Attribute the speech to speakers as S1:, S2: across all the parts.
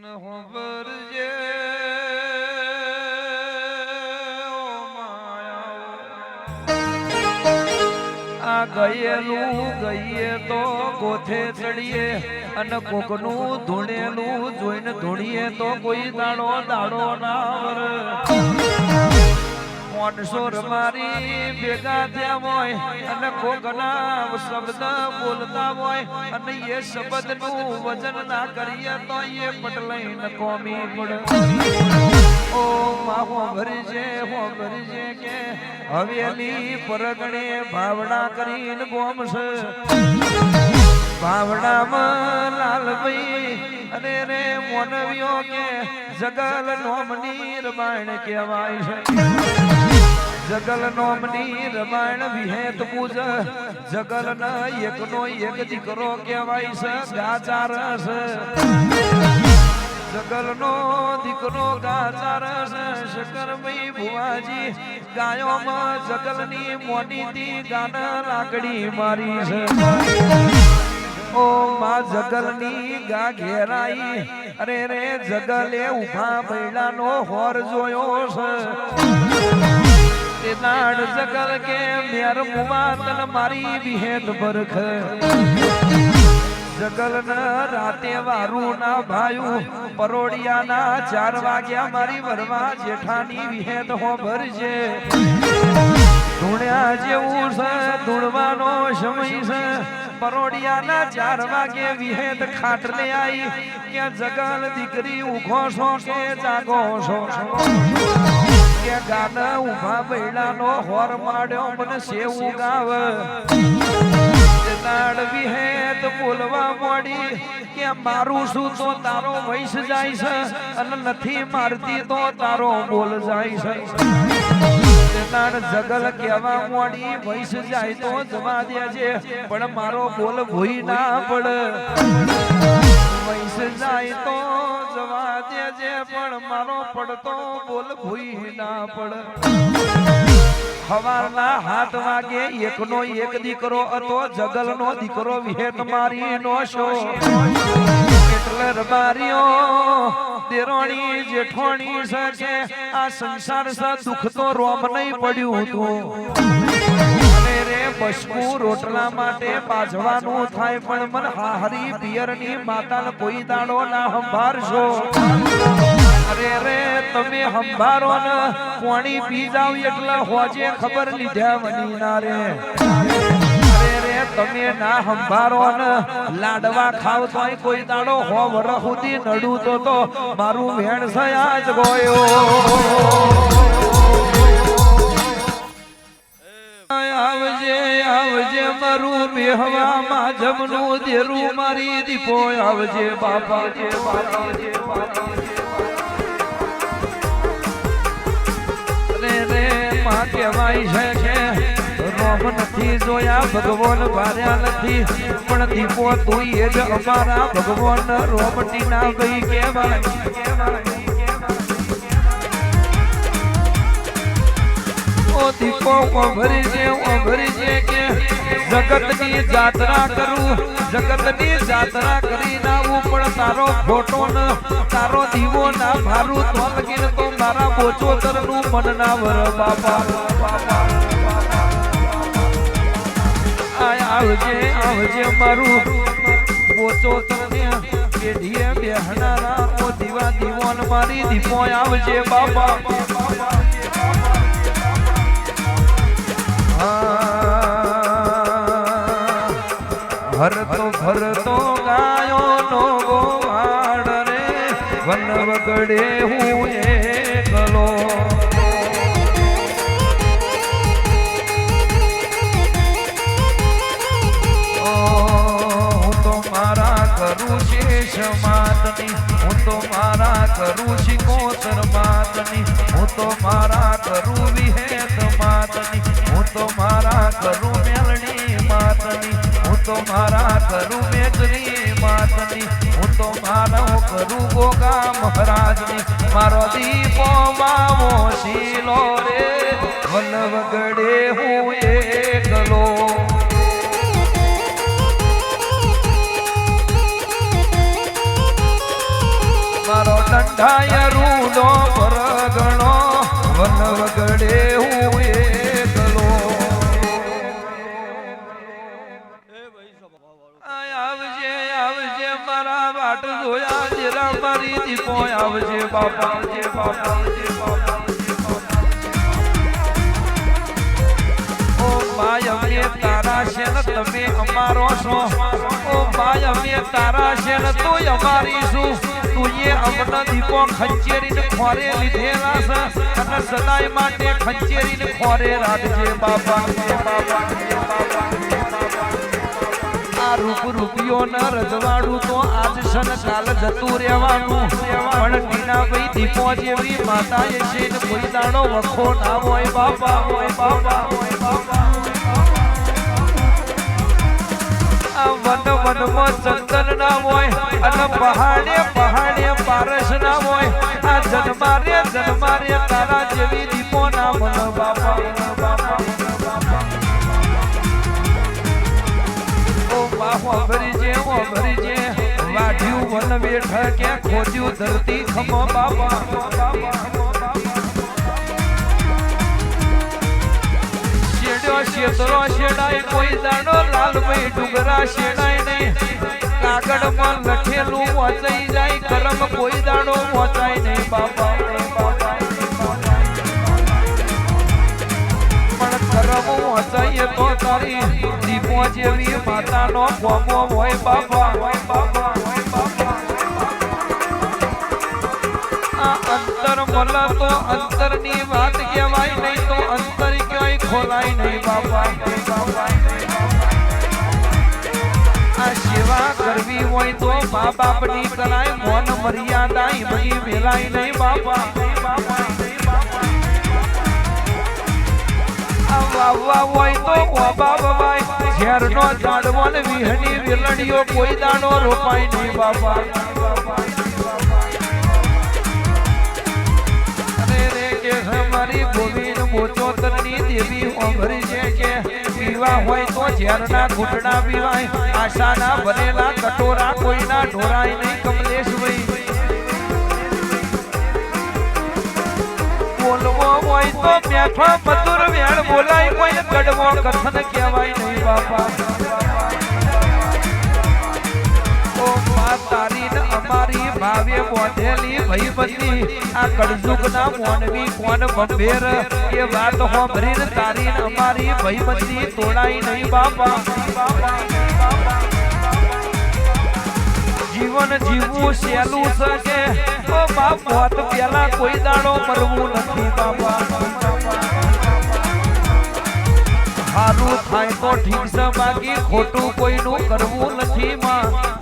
S1: ન આ ગયેલું, ગઈએ તો ગોથે ચડીએ, અને કોકનું ધૂણેલું જોઈને ધૂણીએ તો કોઈ દાડો દાડો ના મોનસોર મારી ભેગા થયા હોય અને કોકના શબ્દ બોલતા હોય અને એ શબ્દનું વજન ના કરીએ તો એ પટલાઈને કોમી પડે. ઓ માહો ભરજે, હો ભરજે કે હવેલી પરગણે ભાવડા કરીને ગોમસ ભાવડામાં લાલભાઈ અને રે મોનવીઓ કે જગલ નોમની રમાયણ કહેવાય છે. જગલ નોમની રમાયણ વિહેત પૂજ જગલ ન એકનો એક દીકરો કહેવાય છે, ગાચાર જગલ નો દીકરો ગાચાર છે શંકરભાઈ ભુવાજી ગાયોમાં જગલની મોનીથી ગાના લાકડી મારી છે. ઓ માં જગલની ગા ઘેરાઈ. અરે રે જગલે ઊભા બૈડાનો હોર જોયો છે. નાડ જગલ કે મેર મુવા તન મારી વિહેત બરખ જગલ રાતે વારું ના ભાયું પરોડિયાના ચાર વાગ્યા મારી વરવા જેઠાની વિહેત હો ભરજે. ધૂણ્યા જેવું છે, ધૂણવાનો સમય છે. પરોડિયાના ચાર વાગે વિહેત ખાટલે આવી કે જગાલ દીકરી ઉઘો છો કે જાગો છો? કે ગાન ઊભા બૈડાનો હોર માડ્યો મને સેવું ગાવ. નાડ વિહેત બોલવા મોડી કે મારું શું તો તારો વૈશ જાય છે? અને નથી મારતી તો તારો બોલ જાય છે? નાડ જગલ કેવા મોડી વૈશ જાય તો જવા દેજે. પણ મારો બોલ ભૂઈ ના પડ. વૈશ જાય તો જવા દેજે, પણ મારો પડતો બોલ ભૂઈ ના પડ. હવારના હાથ વાગે, એકનો એક દીકરો હતો, જગલનો દીકરો વિહેત મારી નો શો. એટલે રબારીઓ દેરોણી જેઠોણી છે આ સંસાર સા દુઃખ તો રોમ નહીં પડ્યું હતું. બસકું રોટલા માટે બાજવાનું થાય, પણ મન પિયરની માતાને કોઈ દાડો ના સંભાળશો અરે રે, તમે સંભાળો પાણી પી જાવ એટલે હોજે ખબર લીધા વની ના રે. તમે ના સંભારો ને લાડવા ખાવ તોય કોઈ દાડો હો વર સુધી નડું તો મારું વેણ સયા જ ગયો. આવજે આવજે, મારું બેહવામાં જમનું દેરું મારી દીપો. આવજે, બાપા જે બાપા જે બાપા રે રે, માં કહેવાય છે રોમ નથી જોયા ભગવાન ભાર્યા નથી. પણ દીપો તું એ જ અમારા ભગવાન રોમટી ના ગઈ કેવાય કે જગતની જાત્રા કરું. જગતની જાત્રા કરી નાવું પણ તારો ફોટો ન, તારો દીવો ના ભારું. તો તો મારા બોચોતરનું મન ના વર બાપા. આવજે આવજે મારું. પોચો તને પેઢીએ બેહનારા ઓ દીવા દીવાન મારી દીપો આવજે બાબા. ભરતો ભરતો ગાયો નો ગોવાડ રે વન વગડે હું માતની, હું તો મારા કરું શિકોતર માતની, હું તો મારા કરું વિહેત માતની, હું તો મારા કરું મેલણી માતની, હું તો મારા કરું મેઘની માતની, હું તો મારો કરું ગોગા મહારાજની, મારો દીપો માવો શીલો રે વલ્લભ વગડે હું એકલો. બંધાય રૂડો પરગણો, વન વગડે હું એકલો. આવજે આવજે, મારા વાટ જોયા રામ મારી દીપો આવજે, બાપા આવજે બાપા આવજે બાપા. માય, અમે તારા છે ને તમે અમારો છો. ઓ ભાઈ અમે તારા છે ને તું અમારી છું. તું એ અમને દીપો ખંચેરીને ખોરે લીધેલા છે. અને સદાય માટે ખંચેરીને ખોરે રાખજે બાપા બાપા આ રૂપ રૂપિયો ન રજવાડું તો આજ સન કાલ જતું રહેવાનું. પણ ટીનાભાઈ દીપો જેવી માતા એ છે કોઈ દાડો વખો ના હોય બાપા હોય બાપા હોય બાપા. વન વનમાં ચંદન ના હોય અને પહાડે પહાડે પારસ ના હોય. આ જન્મારે જન્મારે તારા જેવી દીપો ના મન બાપા. બાપા બાપા ભરી જે ભરી જે વાઢ્યું વન બેઠ ક્યાં ખોજ્યું ધરતી ખમો બાબા શેતરો શેડાય કોઈ દાડો લાલભાઈ ડુંગરા શેડાય નહીં. કાગળમાં લખેલું વાંચાઈ જાય, કરમ કોઈ દાડો વાંચાય નહીં. જેવી માતાનો ગોમો હોય, બાપા. હોય બાબા હોય બાબા અંતર અંતરની વાત કહેવાય, નહીં તો અંતર ખોલાય નહીં બાબા. આ સેવા કરવી હોય તો મા બાપની કરાય મોન મર્યાદા એમની વેલાય નહીં બાપા બાપા વાવવા હોય તો વિહની વેલડીઓ કોઈ દાણો રોપાય નહીં બાપા દેવી ઓમરી છે કે પીવા હોય તો ઝેરના ઘૂંટડા પીવાય. આશાના ભરેલા કટોરા કોઈના ઢોરાય નહીં, કમલેશ ભાઈ. બોલવો હોય તો બેઠો મધુર વેણ બોલાય, કોઈ કડવો કથન બોધેલી ભઈબંધી આ ના મોનવી કોણ બંભેર એ વાત હોંભરીને તારી ને અમારી ભઈબંધી તોડાઈ નહીં બાપા. જીવન જીવવું સહેલું છે કે ઓ બાપ હોત પેલા કોઈ દાડો મરવું નથી બાપા. સારું થાય તો ઠીક છે, બાકી ખોટું કોઈનું કરવું નથી માં.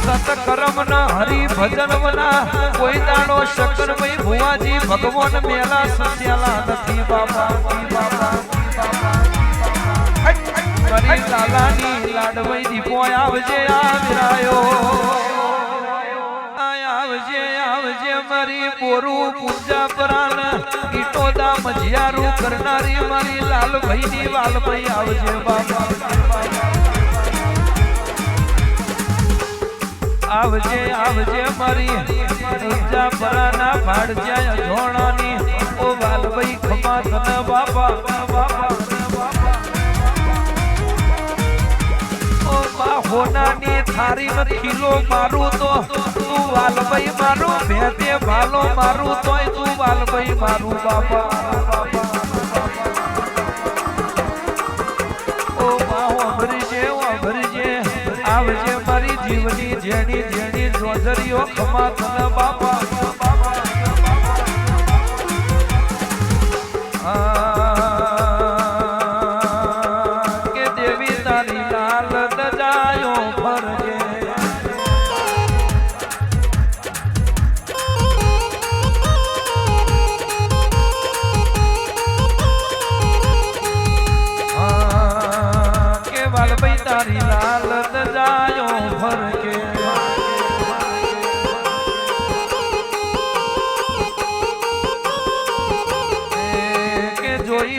S1: સતકર્મ ના હરિ ભજન વના કોઈ ભાઈ ભગવાન મેલા સસ્યાલા નથી બાપા કરી લાલાની લાડવઈ દીપો આવજે આવજે આવજે મારી બોરું પૂજા પરાન મજિયારું કરનારી મારી લાલભાઈની વાલભાઈ આવજે બાપા. આવજે આવજે મારી. પૂજા પરાના ભાડજે ઝોણાની ઓ વાલભાઈ ખમા તને બાપા હોનાની થારી ખીલો મારું તો. તું વાલભાઈ મારું ભેદે ભાલો મારું તોય તું વાલભાઈ મારું બાપા. ઓ બા હોભરજે હોભરજે આવજે જીવની જેની જેની જોજરીઓ ખમા બાપા.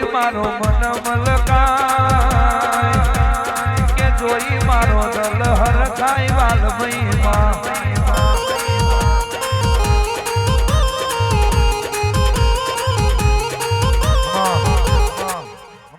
S1: જોઈ મારો મન મલકાય. કે જોઈ મારો દલ હરખાય વાલ ભાઈ માં